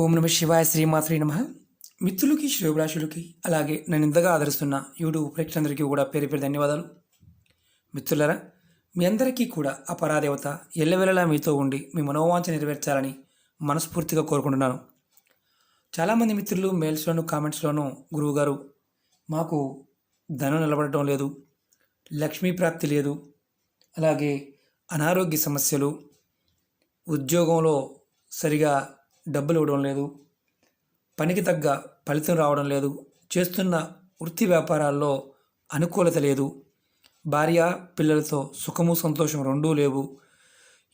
ఓం నమ శివాయ శ్రీమాత్రి నమ. మిత్రులకి శ్రేభిలాషులకి అలాగే నన్ను ఇంతగా ఆదరిస్తున్న యూట్యూబ్ ప్రేక్షకులందరికీ కూడా పేరు పేరు ధన్యవాదాలు. మిత్రులరా మీ అందరికీ కూడా ఆ పరాదేవత ఎల్లవెల్లలా మీతో ఉండి మీ మనోవాంఛ నెరవేర్చాలని మనస్ఫూర్తిగా కోరుకుంటున్నాను. చాలామంది మిత్రులు మెయిల్స్లోను కామెంట్స్లోనూ గురువుగారు మాకు ధనం నిలబడటం లేదు లక్ష్మీ ప్రాప్తి లేదు అలాగే అనారోగ్య సమస్యలు ఉద్యోగంలో సరిగా డబ్బులు ఇవ్వడం లేదు. పనికి తగ్గ ఫలితం రావడం లేదు. చేస్తున్న వృత్తి వ్యాపారాల్లో అనుకూలత లేదు. భార్య పిల్లలతో సుఖము సంతోషం రెండూ లేవు.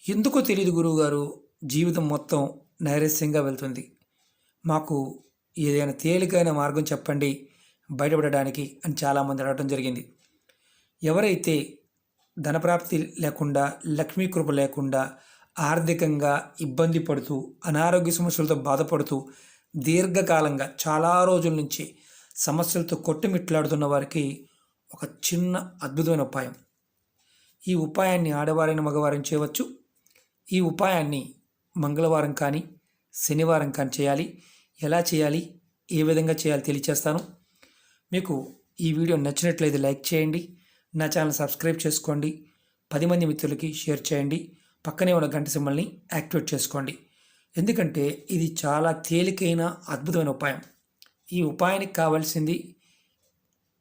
ఎందుకో తెలియదు గురువుగారు జీవితం మొత్తం నైరస్యంగా వెళ్తుంది. మాకు ఏదైనా తేలికైన మార్గం చెప్పండి బయటపడడానికి అని చాలామంది అడగడం జరిగింది. ఎవరైతే ధనప్రాప్తి లేకుండా లక్ష్మీ కృప లేకుండా ఆర్థికంగా ఇబ్బంది పడుతూ అనారోగ్య సమస్యలతో బాధపడుతూ దీర్ఘకాలంగా చాలా రోజుల నుంచి సమస్యలతో కొట్టుమిట్లాడుతున్న వారికి ఒక చిన్న అద్భుతమైన ఉపాయం. ఈ ఉపాయాన్ని ఆడవారైన మగవారిని చేయవచ్చు. ఈ ఉపాయాన్ని మంగళవారం కానీ శనివారం కానీ చేయాలి. ఎలా చేయాలి? ఏ విధంగా చేయాలి తెలియచేస్తాను. మీకు ఈ వీడియో నచ్చినట్లయితే లైక్ చేయండి. నా ఛానల్ సబ్స్క్రైబ్ చేసుకోండి. పది మంది మిత్రులకి షేర్ చేయండి. పక్కనే ఉన్న గంట సింబల్ని యాక్టివేట్ చేసుకోండి. ఎందుకంటే ఇది చాలా తేలికైన అద్భుతమైన ఉపాయం. ఈ ఉపాయానికి కావాల్సింది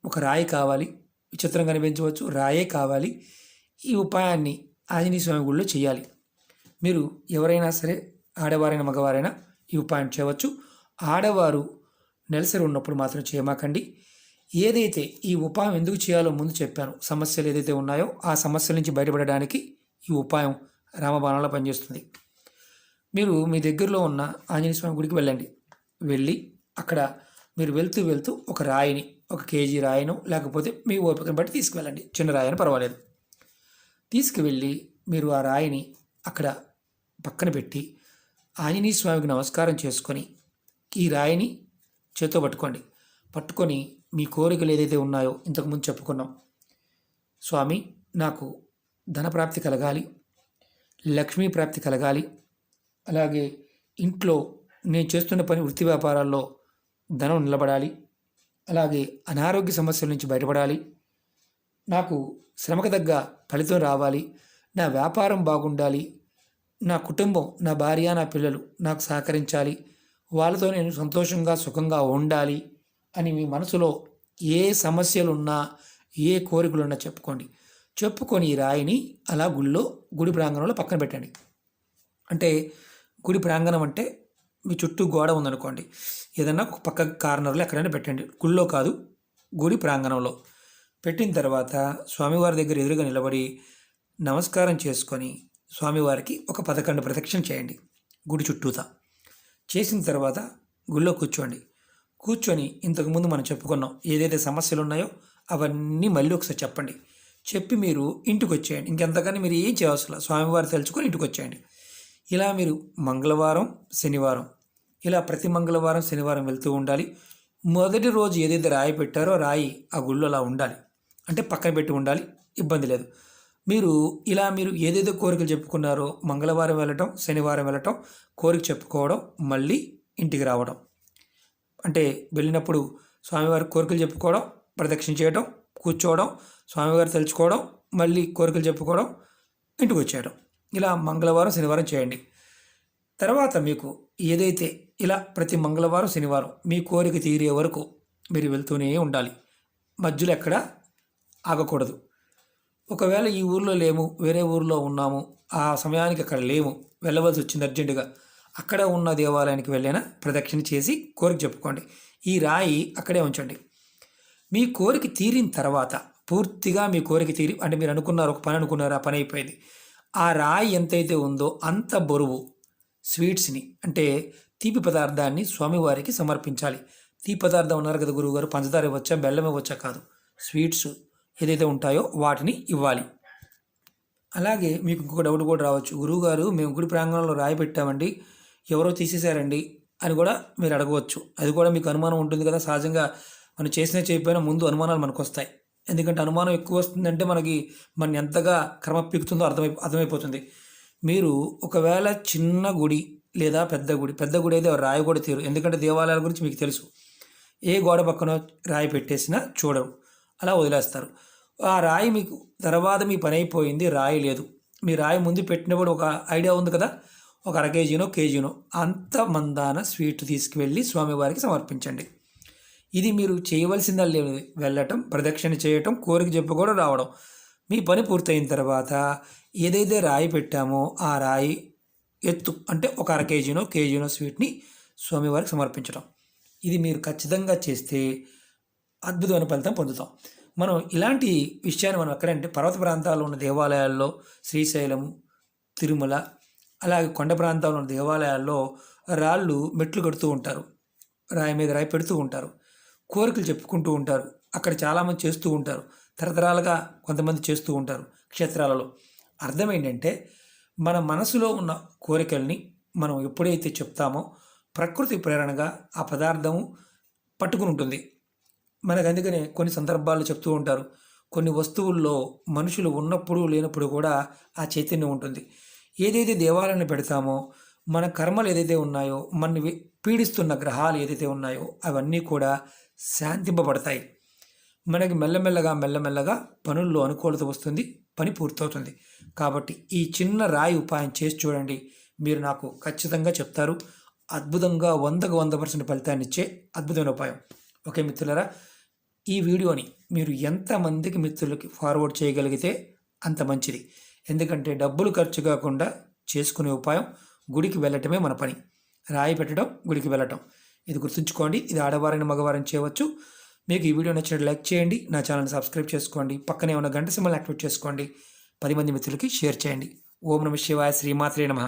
ఒక రాయి కావాలి. విచిత్రంగా కనిపించవచ్చు రాయే కావాలి. ఈ ఉపాయాన్ని ఆంజనేయ స్వామి గుడిలో చేయాలి. మీరు ఎవరైనా సరే ఆడవారైనా మగవారైనా ఈ ఉపాయం చేయవచ్చు. ఆడవారు నెలసరి ఉన్నప్పుడు మాత్రం చేయమాకండి. ఏదైతే ఈ ఉపాయం ఎందుకు చేయాలో ముందు చెప్పాను. సమస్యలు ఏదైతే ఉన్నాయో ఆ సమస్యల నుంచి బయటపడడానికి ఈ ఉపాయం రామబాణంలో పనిచేస్తుంది. మీరు మీ దగ్గరలో ఉన్న ఆంజనేయ స్వామి గుడికి వెళ్ళండి. వెళ్ళి అక్కడ మీరు వెళ్తూ వెళ్తూ ఒక రాయిని ఒక కేజీ రాయిను లేకపోతే మీ ఓపికను బట్టి తీసుకువెళ్ళండి. చిన్న రాయని పర్వాలేదు. తీసుకువెళ్ళి మీరు ఆ రాయిని అక్కడ పక్కన పెట్టి ఆంజనేయ స్వామికి నమస్కారం చేసుకొని ఈ రాయిని చేతితో పట్టుకోండి. పట్టుకొని మీ కోరికలు ఏదైతే ఉన్నాయో ఇంతకుముందు చెప్పుకున్నాం. స్వామి నాకు ధనప్రాప్తి కలగాలి. లక్ష్మీ ప్రాప్తి కలగాలి. అలాగే ఇంట్లో నేను చేస్తున్న పని వృత్తి వ్యాపారాల్లో ధనం నిలబడాలి. అలాగే అనారోగ్య సమస్యల నుంచి బయటపడాలి. నాకు శ్రమకు తగ్గ ఫలితం రావాలి. నా వ్యాపారం బాగుండాలి. నా కుటుంబం నా భార్య నా పిల్లలు నాకు సహకరించాలి. వాళ్ళతో నేను సంతోషంగా సుఖంగా ఉండాలి అని మీ మనసులో ఏ సమస్యలున్నా ఏ కోరికలున్నా చెప్పుకోండి. చెప్పుకొని ఈ రాయిని అలా గుళ్ళో గుడి ప్రాంగణంలో పక్కన పెట్టండి. అంటే గుడి ప్రాంగణం అంటే మీ చుట్టూ గోడ ఉందనుకోండి. ఏదన్నా ఒక పక్క కార్నర్లో ఎక్కడైనా పెట్టండి. గుళ్ళో కాదు గుడి ప్రాంగణంలో. పెట్టిన తర్వాత స్వామివారి దగ్గర ఎదురుగా నిలబడి నమస్కారం చేసుకొని స్వామివారికి ఒక పదకొండు ప్రదక్షిణ చేయండి. గుడి చుట్టూతా. చేసిన తర్వాత గుళ్ళో కూర్చోండి. కూర్చొని ఇంతకుముందు మనం చెప్పుకున్నాం ఏదైతే సమస్యలు ఉన్నాయో అవన్నీ మళ్ళీ ఒకసారి చెప్పండి. చెప్పి మీరు ఇంటికి వచ్చేయండి ఇంకెంతకని మీరు ఏం చేయవసరం స్వామివారు తలుచుకొని ఇంటికి వచ్చేయండి ఇలా మీరు మంగళవారం శనివారం ఇలా ప్రతి మంగళవారం శనివారం వెళ్తూ ఉండాలి. మొదటి రోజు ఏదైతే రాయి పెట్టారో రాయి ఆ గుళ్ళు అలా ఉండాలి. అంటే పక్కన పెట్టి ఉండాలి. ఇబ్బంది లేదు. మీరు ఇలా మీరు ఏదైతే కోరికలు చెప్పుకున్నారో మంగళవారం వెళ్ళటం శనివారం వెళ్ళటం కోరిక చెప్పుకోవడం మళ్ళీ ఇంటికి రావడం. అంటే వెళ్ళినప్పుడు స్వామివారి కోరికలు చెప్పుకోవడం ప్రదక్షిణ చేయడం కూర్చోవడం స్వామివారు తలుచుకోవడం మళ్ళీ కోరికలు చెప్పుకోవడం ఇంటికి వచ్చేయడం. ఇలా మంగళవారం శనివారం చేయండి. తర్వాత మీకు ఏదైతే ఇలా ప్రతి మంగళవారం శనివారం మీ కోరిక తీరే వరకు మీరు వెళ్తూనే ఉండాలి. మధ్యలో ఎక్కడ ఆగకూడదు. ఒకవేళ ఈ ఊర్లో లేము వేరే ఊర్లో ఉన్నాము ఆ సమయానికి అక్కడ లేము వెళ్ళవలసి వచ్చింది అర్జెంటుగా అక్కడ ఉన్న దేవాలయానికి వెళ్ళైనా ప్రదక్షిణ చేసి కోరిక చెప్పుకోండి. ఈ రాయి అక్కడే ఉంచండి. మీ కోరిక తీరిన తర్వాత పూర్తిగా మీ కోరిక తీరి అంటే మీరు అనుకున్నారు ఒక పని అనుకున్నారు ఆ పని అయిపోయింది. ఆ రాయి ఎంతైతే ఉందో అంత బరువు స్వీట్స్ని అంటే తీపి పదార్థాన్ని స్వామివారికి సమర్పించాలి. తీపి పదార్థం ఉన్నారు కదా గురువుగారు పంచదార ఇవ్వచ్చా బెల్లం ఇవ్వచ్చా కాదు. స్వీట్స్ ఏదైతే ఉంటాయో వాటిని ఇవ్వాలి. అలాగే మీకు ఇంకొక డౌట్ కూడా రావచ్చు. గురువుగారు మేము గుడి ప్రాంగణంలో రాయి పెట్టామండి ఎవరో తీసేశారండి అని కూడా మీరు అడగవచ్చు. అది కూడా మీకు అనుమానం ఉంటుంది కదా సహజంగా మనం చేసిన చేయకపోయినా ముందు అనుమానాలు మనకు వస్తాయి ఎందుకంటే అనుమానం ఎక్కువ వస్తుందంటే మనకి మన ఎంతగా క్రమ పీకుతుందో అర్థమై అర్థమైపోతుంది. మీరు ఒకవేళ చిన్న గుడి లేదా పెద్ద గుడి పెద్ద గుడి అయితే రాయి కూడా తీరు. ఎందుకంటే దేవాలయాల గురించి మీకు తెలుసు. ఏ గోడ పక్కన రాయి పెట్టేసినా చూడరు. అలా వదిలేస్తారు. ఆ రాయి మీకు తర్వాత మీ పని అయిపోయింది రాయి లేదు. మీ రాయి ముందు పెట్టినప్పుడు ఒక ఐడియా ఉంది కదా? ఒక అర కేజీనో కేజీనో అంత మందాన స్వీట్ తీసుకువెళ్ళి స్వామివారికి సమర్పించండి. ఇది మీరు చేయవలసిందా లేదు వెళ్ళటం ప్రదక్షిణ చేయటం కోరిక చెప్పుకోవడం రావడం. మీ పని పూర్తయిన తర్వాత ఏదైతే రాయి పెట్టామో ఆ రాయి ఎత్తు అంటే ఒక అర కేజీనో కేజీనో స్వీట్ని స్వామివారికి సమర్పించడం ఇది మీరు ఖచ్చితంగా చేస్తే అద్భుతమైన ఫలితం పొందుతాం. మనం ఇలాంటి విషయాన్ని మనం ఎక్కడంటే పర్వత ప్రాంతాల్లో ఉన్న దేవాలయాల్లో శ్రీశైలము తిరుమల అలాగే కొండ ప్రాంతాల్లో ఉన్న దేవాలయాల్లో రాళ్ళు మెట్లు కడుతూ ఉంటారు. రాయి మీద రాయి పెడుతూ ఉంటారు. కోరికలు చెప్పుకుంటూ ఉంటారు. అక్కడ చాలామంది చేస్తూ ఉంటారు. తరతరాలుగా కొంతమంది చేస్తూ ఉంటారు క్షేత్రాలలో. అర్థం ఏంటంటే మన మనసులో ఉన్న కోరికల్ని మనం ఎప్పుడైతే చెప్తామో ప్రకృతి ప్రేరణగా ఆ పదార్థము పట్టుకుని ఉంటుంది. మనకు అందుకనే కొన్ని సందర్భాల్లో చెప్తూ ఉంటారు. కొన్ని వస్తువుల్లో మనుషులు ఉన్నప్పుడు లేనప్పుడు కూడా ఆ చైతన్యం ఉంటుంది. ఏదైతే దేవాలయాన్ని పెడతామో మన కర్మలు ఏదైతే ఉన్నాయో మన పీడిస్తున్న గ్రహాలు ఏదైతే ఉన్నాయో అవన్నీ కూడా శాంతింపబడతాయి. మనకి మెల్లమెల్లగా మెల్లమెల్లగా పనుల్లో అనుకూలత వస్తుంది పని పూర్తవుతుంది. కాబట్టి ఈ చిన్న రాయి ఉపాయం చేసి చూడండి. మీరు నాకు ఖచ్చితంగా చెప్తారు. అద్భుతంగా వందకు వంద పర్సెంట్ ఫలితాన్ని ఇచ్చే అద్భుతమైన ఉపాయం. ఓకే మిత్రులరా ఈ వీడియోని మీరు ఎంతమందికి మిత్రులకి ఫార్వర్డ్ చేయగలిగితే అంత మంచిది. ఎందుకంటే డబ్బులు ఖర్చు కాకుండా చేసుకునే ఉపాయం గుడికి వెళ్ళటమే మన పని. రాయి పెట్టడం గుడికి వెళ్ళటం. ఇది గుర్తుంచుకోండి ఇది ఆడవారిని మగవారిని చేయవచ్చు. మీకు ఈ వీడియో నచ్చినట్టు లైక్ చేయండి నా ఛానల్ని సబ్స్క్రైబ్ చేసుకోండి పక్కనే ఉన్న గంట సింబల్ యాక్టివేట్ చేసుకోండి. పది మంది మిత్రులకి షేర్ చేయండి. ఓం నమ శివాయ శ్రీమాత్రే నమ.